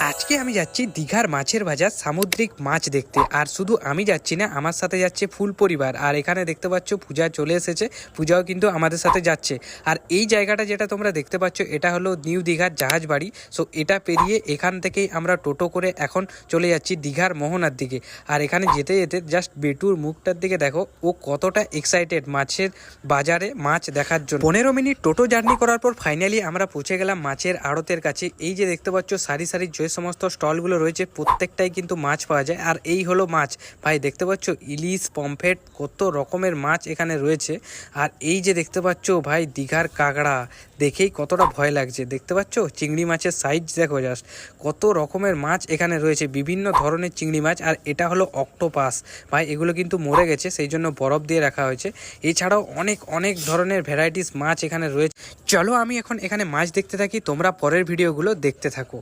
আজকে আমি যাচ্ছি দীঘার মাছের বাজার সামুদ্রিক মাছ দেখতে। আর শুধু আমি যাচ্ছি না, আমার সাথে যাচ্ছে ফুল পরিবার। আর এখানে দেখতে পাচ্ছ পূজা চলে এসেছে, পূজাও কিন্তু আমাদের সাথে যাচ্ছে। আর এই জায়গাটা যেটা তোমরা দেখতে পাচ্ছ, এটা হলো নিউ দীঘার জাহাজ বাড়ি। সো এটা পেরিয়ে এখান থেকেই আমরা টোটো করে এখন চলে যাচ্ছি দীঘার মোহনার দিকে। আর এখানে যেতে যেতে জাস্ট বেটুর মুখটার দিকে দেখো, ও কতটা এক্সাইটেড মাছের বাজারে মাছ দেখার জন্য। পনেরো মিনিট টোটো জার্নি করার পর ফাইনালি আমরা পৌঁছে গেলাম মাছের আড়তের কাছে। এই যে দেখতে পাচ্ছ, সারি সারি যে সমস্ত স্টলগুলো রয়েছে, প্রত্যেকটাই কিন্তু মাছ পাওয়া যায়। আর এই হলো মাছ। ভাই, দেখতে পাচ্ছ, ইলিশ, পমফ্রেট, কত রকমের মাছ এখানে রয়েছে। আর এই যে দেখতে পাচ্ছ, ভাই, দীঘার কাঁকড়া, দেখেই কতটা ভয় লাগছে। দেখতে পাচ্ছ, চিংড়ি মাছের সাইজ দেখো জাস্ট কত রকমের মাছ এখানে রয়েছে, বিভিন্ন ধরনের চিংড়ি মাছ। আর এটা হলো অক্টোপাস ভাই, এগুলো কিন্তু মরে গেছে, সেই জন্য বরফ দিয়ে রাখা হয়েছে। এছাড়াও অনেক অনেক ধরনের ভ্যারাইটিস মাছ এখানে রয়েছে। চলো আমি এখন এখানে মাছ দেখতে থাকি, তোমরা পরের ভিডিওগুলো দেখতে থাকো।